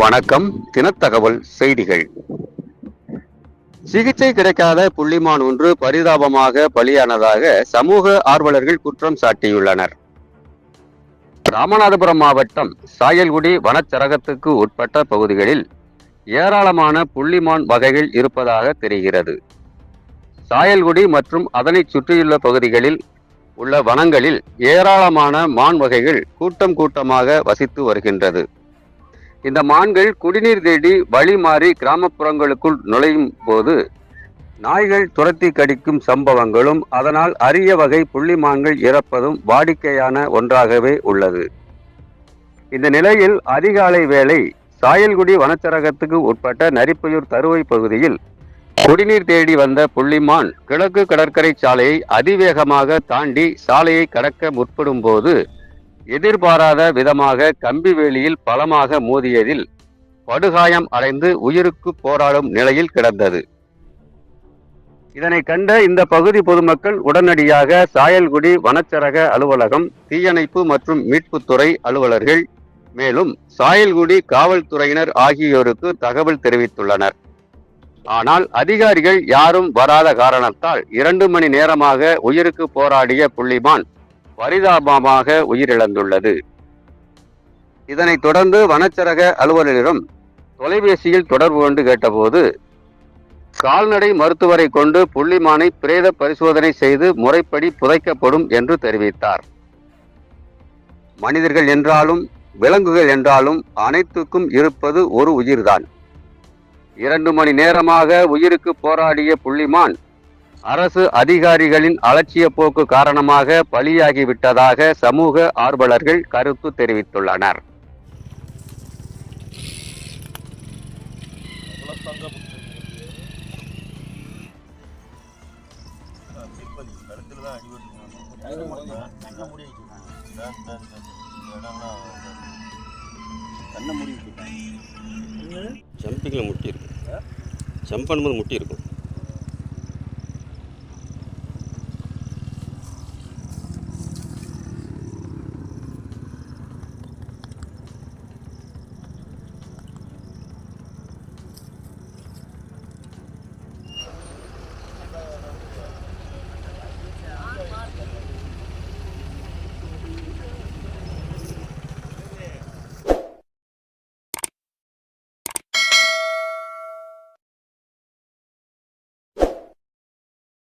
வணக்கம். தினத்தகவல் செய்திகள். சிகிச்சை கிடைக்காத புள்ளிமான் ஒன்று பரிதாபமாக பலியானதாக சமூக ஆர்வலர்கள் குற்றம் சாட்டியுள்ளனர். ராமநாதபுரம் மாவட்டம் சாயல்குடி வனச்சரகத்துக்கு உட்பட்ட பகுதிகளில் ஏராளமான புள்ளிமான் வகைகள் இருப்பதாக தெரிகிறது. சாயல்குடி மற்றும் அதனை சுற்றியுள்ள பகுதிகளில் உள்ள வனங்களில் ஏராளமான மான் வகைகள் கூட்டம் கூட்டமாக வசித்து வருகின்றது. இந்த மான்கள் குடிநீர் தேடி வழி மாறி கிராமப்புறங்களுக்குள் நுழையும் போது நாய்கள் துரத்தி கடிக்கும் சம்பவங்களும் அதனால் அரிய வகை புள்ளிமான்கள் இறப்பதும் வாடிக்கையான ஒன்றாகவே உள்ளது. இந்த நிலையில் அதிகாலை வேளை சாயல்குடி வனச்சரகத்துக்கு உட்பட்ட நரிப்பையூர் தருவை பகுதியில் குடிநீர் தேடி வந்த புள்ளிமான் கிழக்கு கடற்கரை சாலையை அதிவேகமாக தாண்டி சாலையை கடக்க முற்படும் போது எதிர்பாராத விதமாக கம்பி வேலியில் பலமாக மோதியதில் படுகாயம் அடைந்து உயிருக்கு போராடும் நிலையில் கிடந்தது. இதனை கண்ட இந்த பகுதி பொதுமக்கள் உடனடியாக சாயல்குடி வனச்சரக அலுவலகம் தீயணைப்பு மற்றும் மீட்புத்துறை அலுவலர்கள் மேலும் சாயல்குடி காவல்துறையினர் ஆகியோருக்கு தகவல் தெரிவித்துள்ளனர். ஆனால் அதிகாரிகள் யாரும் வராத காரணத்தால் இரண்டு மணி நேரமாக உயிருக்கு போராடிய புள்ளிமான் பரிதாபமாக உயிரிழந்துள்ளது. இதனைத் தொடர்ந்து வனச்சரக அலுவலரிடம் தொலைபேசியில் தொடர்பு கொண்டு கேட்டபோது கால்நடை மருத்துவரை கொண்டு புள்ளிமானை பிரேத பரிசோதனை செய்து முறைப்படி புதைக்கப்படும் என்று தெரிவித்தார். மனிதர்கள் என்றாலும் விலங்குகள் என்றாலும் அனைத்துக்கும் இருப்பது ஒரு உயிர்தான். இரண்டு மணி நேரமாக உயிருக்கு போராடிய புள்ளிமான் அரசு அதிகாரிகளின் அலட்சிய போக்கு காரணமாக பலியாகிவிட்டதாக சமூக ஆர்வலர்கள் கருத்து தெரிவித்துள்ளனர். கண்ணை மூடி ஜம்பிங்கில் முட்டி இருக்கு. பண்ணும்போது முட்டி இருக்கும்.